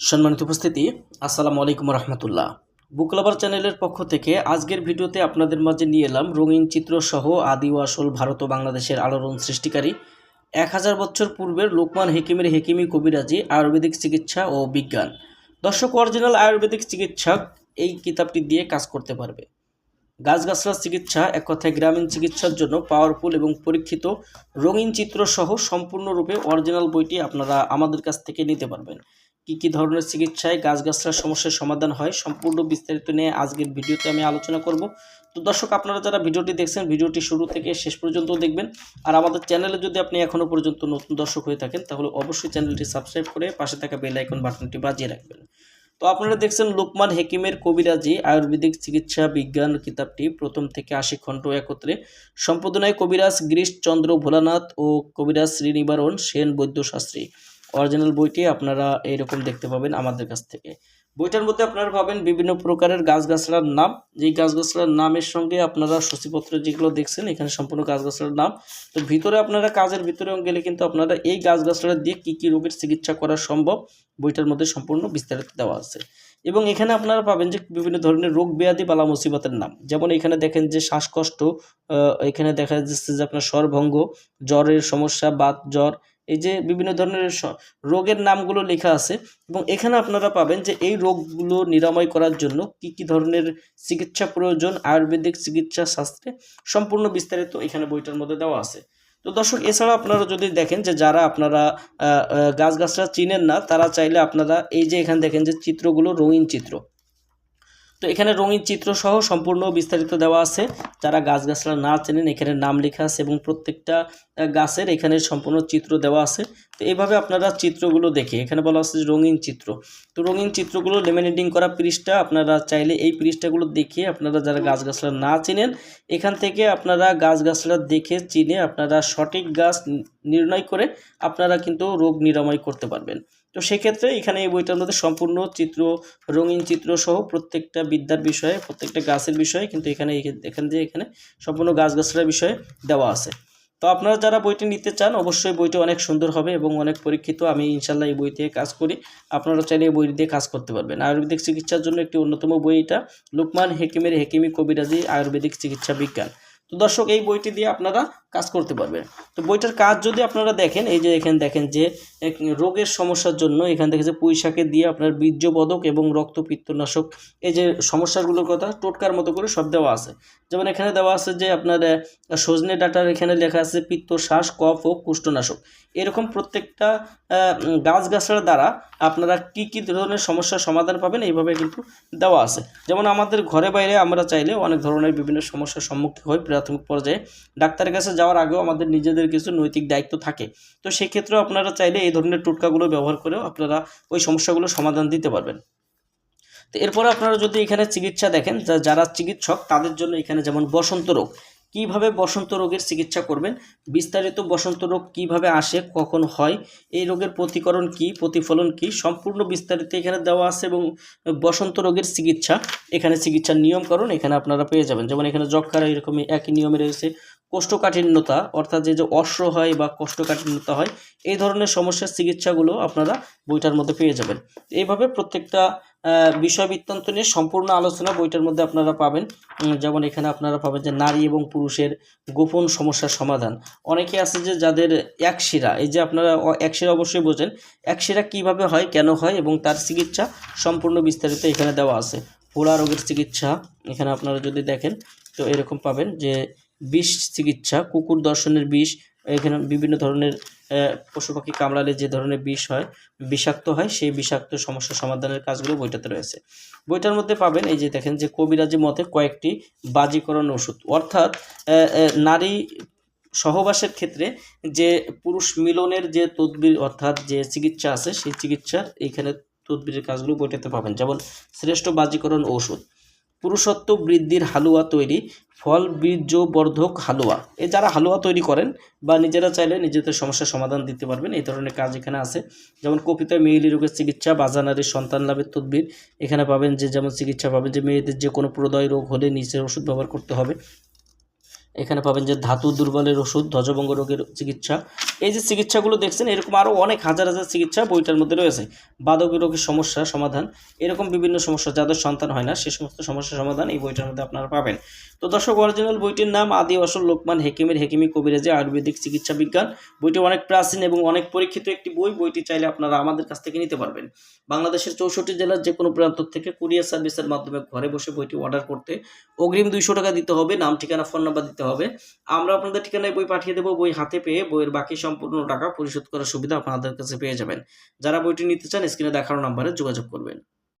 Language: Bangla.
সম্মানিত উপস্থিতি, আসসালামু আলাইকুম রহমতুল্লাহ বুকলাবার চ্যানেলের পক্ষ থেকে আজকের ভিডিওতে আপনাদের মাঝে নিয়ে এলাম রঙিন চিত্র সহ আদি ও আসল ভারত ও বাংলাদেশের আলোড়ন সৃষ্টিকারী এক হাজার বছর পূর্বের লোকমান হেকিমের হেকিমি কবিরাজি আয়ুর্বেদিক চিকিৎসা ও বিজ্ঞান। দর্শক অরিজিনাল আয়ুর্বেদিক চিকিৎসক এই কিতাবটি দিয়ে কাজ করতে পারবে। গাছগাছড়ার চিকিৎসা এক কথায় গ্রামীণ চিকিৎসার জন্য পাওয়ারফুল এবং পরীক্ষিত রঙিন চিত্র সহ সম্পূর্ণরূপে অরিজিনাল বইটি আপনারা আমাদের কাছ থেকে নিতে পারবেন। কি কি ধরনের চিকিৎসায় গাছগাছড়ার সমস্যার সমাধান হয় সম্পূর্ণ বিস্তারিত নিয়ে আজকের ভিডিওতে আমি আলোচনা করব। তো দর্শক, আপনারা যারা ভিডিওটি দেখছেন, ভিডিওটি শুরু থেকে শেষ পর্যন্ত দেখবেন। আর আমাদের চ্যানেলে যদি আপনি এখনও পর্যন্ত নতুন দর্শক হয়ে থাকেন, তাহলে অবশ্যই চ্যানেলটি সাবস্ক্রাইব করে পাশে থাকা বেল আইকন বাটনটি বাজিয়ে রাখবেন। তো আপনারা দেখছেন লোকমান হেকিমের কবিরাজি আয়ুর্বেদিক চিকিৎসা বিজ্ঞান কিতাবটি প্রথম থেকে আশি খণ্ড একত্রে। সম্পাদনায় কবিরাজ গিরিশ চন্দ্র ভোলানাথ ও কবিরাজ শ্রীনিবারণ সেন বৈদ্যশাস্ত্রী অরিজিনাল বইটি আপনারা এইরকম দেখতে পাবেন আমাদের কাছ থেকে। বইটার মধ্যে আপনারা পাবেন বিভিন্ন প্রকারের গাছগাছড়ার নাম। যেই গাছগাছড়ার নামের সঙ্গে আপনারা সূচিপত্র যেগুলো দেখছেন, এখানে সম্পূর্ণ গাছগাছড়ার নাম। তো ভিতরে আপনারা কাজের ভিতরে গেলে কিন্তু আপনারা এই গাছগাছড়া দিয়ে কী কী রোগের চিকিৎসা করা সম্ভব, বইটার মধ্যে সম্পূর্ণ বিস্তারিত দেওয়া আছে। এবং এখানে আপনারা পাবেন যে বিভিন্ন ধরনের রোগ ব্যাধি বালা মুসিবতের নাম। যেমন এখানে দেখেন যে শ্বাসকষ্ট এখানে দেখা যাচ্ছে যে আপনার স্বরভঙ্গ, জ্বরের সমস্যা, বাত জ্বর এই যে বিভিন্ন ধরনের রোগের নামগুলো লেখা আছে এবং এখানে আপনারা পাবেন যে এই রোগগুলো নিরাময় করার জন্য কি কি ধরনের চিকিৎসা প্রয়োজন, আয়ুর্বেদিক চিকিৎসা শাস্ত্রে সম্পূর্ণ বিস্তারিত এখানে বইটার মধ্যে দেওয়া আছে। তো দর্শক এছাড়া আপনারা যদি দেখেন যে যারা আপনারা গাছগাছরা চিনেন না, তারা চাইলে আপনারা এই যে এখানে দেখেন যে চিত্রগুলো রঙিন চিত্র। তো এখানে রঙিন চিত্র সহ সম্পূর্ণ বিস্তারিত দেওয়া আছে। যারা গাছগাছরা না চেনেন, এখানে নাম লেখা আছে এবং প্রত্যেকটা গাছের এখানে সম্পূর্ণ চিত্র দেওয়া আছে। তো এইভাবে আপনারা চিত্রগুলো দেখে, এখানে বলা আছে রঙিন চিত্র। তো রঙিন চিত্রগুলো লেমিনেটিং করা পৃষ্ঠা, আপনারা চাইলে এই পৃষ্ঠাগুলো দেখে আপনারা যারা গাছগাছরা না চিনেন, এখান থেকে আপনারা গাছগাছরা দেখে চিনে আপনারা সঠিক গাছ নির্ণয় করে আপনারা কিন্তু রোগ নিরাময় করতে পারবেন। তো সেক্ষেত্রে এখানে এই বইটার মধ্যে সম্পূর্ণ চিত্র, রঙিন চিত্র সহ প্রত্যেকটা বিদ্যার বিষয়ে, প্রত্যেকটা গাছের বিষয়ে কিন্তু এখানে এখান দিয়ে এখানে সম্পূর্ণ গাছগাছড়ার বিষয়ে দেওয়া আছে। তো আপনারা যারা বইটি নিতে চান, অবশ্যই বইটি অনেক সুন্দর হবে এবং অনেক পরীক্ষিত। আমি ইনশাল্লাহ এই বই দিয়ে কাজ করি। আপনারা চাইলে এই বই দিয়ে কাজ করতে পারবেন। আয়ুর্বেদিক চিকিৎসার জন্য একটি অন্যতম বই এটা, লোকমান হেকিমের হেকিমি কবিরাজি আয়ুর্বেদিক চিকিৎসা বিজ্ঞান। তো দর্শক, এই বইটি দিয়ে আপনারা কাজ করতে পারবেন। তো বইটার কাজ যদি আপনারা দেখেন, এই যে এখানে দেখেন যে রোগের সমস্যার জন্য এখান থেকে যে পুঁইশাকে দিয়ে আপনার বীর্যবোধক এবং রক্তপিত্তনাশক, এই যে সমস্যাগুলোর কথা টোটকার মতো করে সব দেওয়া আছে। যেমন এখানে দেওয়া আছে যে আপনার সজনে ডাটার এখানে লেখা আছে পিত্ত শ্বাস কফ ও কুষ্ঠনাশক। এরকম প্রত্যেকটা গাছগাছড়ার দ্বারা আপনারা কি কি ধরনের সমস্যার সমাধান পাবেন, এইভাবে কিন্তু দেওয়া আছে। যেমন আমাদের ঘরে বাইরে আমরা চাইলে অনেক ধরনের বিভিন্ন সমস্যার সম্মুখীন হই প্রাথমিক পর্যায়ে। ডাক্তারের কাছে যাওয়ার আগেও আমাদের নিজেদের কিছু নৈতিক দায়িত্ব থাকে। তো সেক্ষেত্রেও আপনারা চাইলে এই ধরনের টোটকাগুলো ব্যবহার করেও আপনারা ওই সমস্যাগুলো সমাধান দিতে পারবেন। তো এরপরে আপনারা যদি এখানে চিকিৎসা দেখেন যারা চিকিৎসক, তাদের জন্য এখানে যেমন বসন্ত রোগ, কীভাবে বসন্ত রোগের চিকিৎসা করবেন, বিস্তারিত বসন্ত রোগ কীভাবে আসে, কখন হয়, এই রোগের প্রতিকরণ কি, প্রতিফলন কি, সম্পূর্ণ বিস্তারিত এখানে দেওয়া আছে এবং বসন্ত রোগের চিকিৎসা, এখানে চিকিৎসার নিয়মকরণ এখানে আপনারা পেয়ে যাবেন। যেমন এখানে যক্ষার এরকম একই নিয়মে রয়েছে কোষ্ঠকাঠিন্যতা, অর্থাৎ যে যে অশ্র হয় বা কোষ্ঠকাঠিন্যতা হয়, এই ধরনের সমস্যার চিকিৎসাগুলো আপনারা বইটার মধ্যে পেয়ে যাবেন। এইভাবে প্রত্যেকটা বিষয় বৃত্তান্ত নিয়ে সম্পূর্ণ আলোচনা বইটার মধ্যে আপনারা পাবেন। যেমন এখানে আপনারা পাবেন যে নারী এবং পুরুষের গোপন সমস্যার সমাধান। অনেকে আছে যে যাদের একশিরা এই যে আপনারা একশিরা অবশ্যই বোঝেন একশিরা কীভাবে হয়, কেন হয় এবং তার চিকিৎসা সম্পূর্ণ বিস্তারিত এখানে দেওয়া আছে। ফোড়া রোগের চিকিৎসা এখানে আপনারা যদি দেখেন, তো এরকম পাবেন যে বিষ চিকিৎসা, কুকুর দর্শনের বিষ, এখানে বিভিন্ন ধরনের পশু পাখি কামড়ালে যে ধরনের বিষ হয়, বিষাক্ত হয়, সেই বিষাক্ত সমস্যা সমাধানের কাজগুলো বইটাতে রয়েছে। বইটার মধ্যে পাবেন এই যে দেখেন যে কবিরাজি মতে কয়েকটি বাজিকরণ ওষুধ। অর্থাৎ নারী সহবাসের ক্ষেত্রে যে পুরুষ মিলনের যে তদবির অর্থাৎ যে চিকিৎসা আছে, সেই চিকিৎসার এইখানে তদবিরের কাজগুলো বইটাতে পাবেন। যেমন শ্রেষ্ঠ বাজিকরণ ঔষধ। পুরুষত্ব বৃদ্ধির হালুয়া তৈরি, ফল, বীর্য, বর্ধক, হালুয়া। এ যারা হালুয়া তৈরি করেন বা নিজেরা চাইলে নিজেদের সমস্যার সমাধান দিতে পারবেন, এই ধরনের কাজ এখানে আছে। যেমন কপিতা মেয়েলি রোগের চিকিৎসা বাজানারের সন্তান লাভের তদবির, এখানে পাবেন যে যেমন চিকিৎসা পাবেন যে মেয়েদের যে কোনো প্রদয় রোগ হলে নিচের ওষুধ ব্যবহার করতে হবে। এখানে পাবেন যে ধাতু দুর্বলের ওষুধ, ধ্বজভঙ্গ রোগের চিকিৎসা এই যে চিকিৎসাগুলো দেখছেন, এরকম আরও অনেক হাজার হাজার চিকিৎসা বইটার মধ্যে রয়েছে। বাদক রোগের সমস্যা, সমাধান, এরকম বিভিন্ন সমস্যা যাদের সন্তান হয় না, সে সমস্ত সমস্যার সমাধান এই বইটার মধ্যে আপনারা পাবেন। তো দর্শক অরিজিনাল বইটির নাম আদি অসল লোকমান হেকিমের হেকিমি কবিরাজি আয়ুর্বেদিক চিকিৎসা বিজ্ঞান। বইটি অনেক প্রাচীন এবং অনেক পরীক্ষিত একটি বই। বইটি চাইলে আপনারা আমাদের কাছ থেকে নিতে পারবেন। বাংলাদেশের চৌষট্টি জেলার যে কোনো প্রান্ত থেকে কুরিয়ার সার্ভিসের মাধ্যমে ঘরে বসে বইটি অর্ডার করতে অগ্রিম দুইশো টাকা দিতে হবে, নাম, ঠিকানা, ফোন নাম্বার দিতে হবে। আমরা আপনাদের ঠিকানায় বই পাঠিয়ে দেবো, বই হাতে পেয়ে বইয়ের বাকি সম্পূর্ণ টাকা পরিশোধ করার সুবিধা আপনাদের কাছে পেয়ে যাবেন। যারা বইটি নিতে চান, স্ক্রিনে দেখানো নাম্বারে যোগাযোগ করবেন।